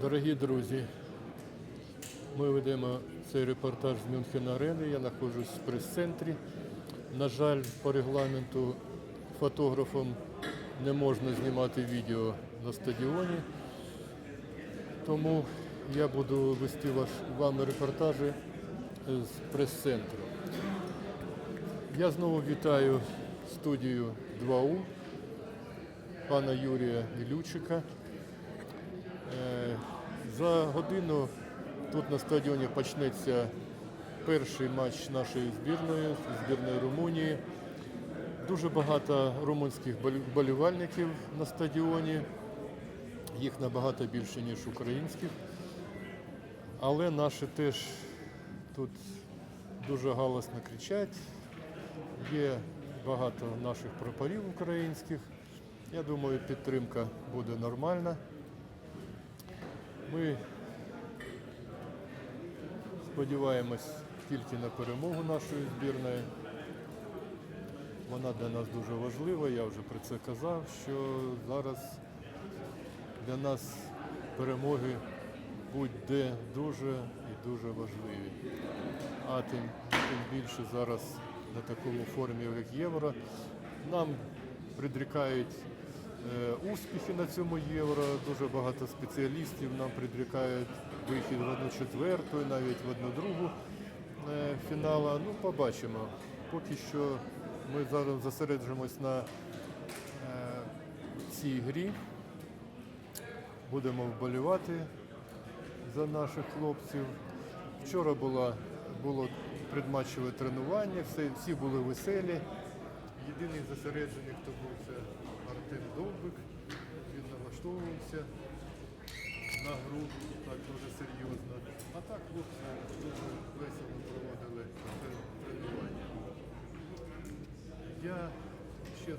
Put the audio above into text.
Дорогі друзі, ми ведемо цей репортаж з Мюнхена Арени. Я знаходжусь в прес-центрі. На жаль, по регламенту фотографам не можна знімати відео на стадіоні. Тому я буду вести вам репортажі з прес-центру. Я знову вітаю студію 2У пана Юрія Ілючика. Е, За годину тут на стадіоні почнеться перший матч нашої збірної, збірної Румунії. Дуже багато румунських болі- вболівальників на стадіоні. Їх набагато більше, ніж українських. Але наші теж тут дуже галасно кричать. Є багато наших прапорів українських. Я думаю, підтримка буде нормальна. Ми сподіваємось тільки на перемогу нашої збірної. Вона для нас дуже важлива, я вже про це казав, що зараз для нас перемоги будь-де дуже і дуже важливі. А тим, тим більше зараз на такому форумі, як Євро, нам предрікають е, успіхи на цьому євро. Дуже багато спеціалістів нам предрікають вихід в одну четверту, навіть в одну другу е, фінала. Ну, побачимо. Поки що ми зараз зосереджуємось на е, цій грі. Будемо вболівати за наших хлопців. Вчора була, було предматчеве тренування, всі, всі були веселі. Єдиний зосереджений, хто був, це Артем Довбик. Він налаштовувався на гру так дуже серйозно. А так хлопці дуже весело проводили тренування. Я ще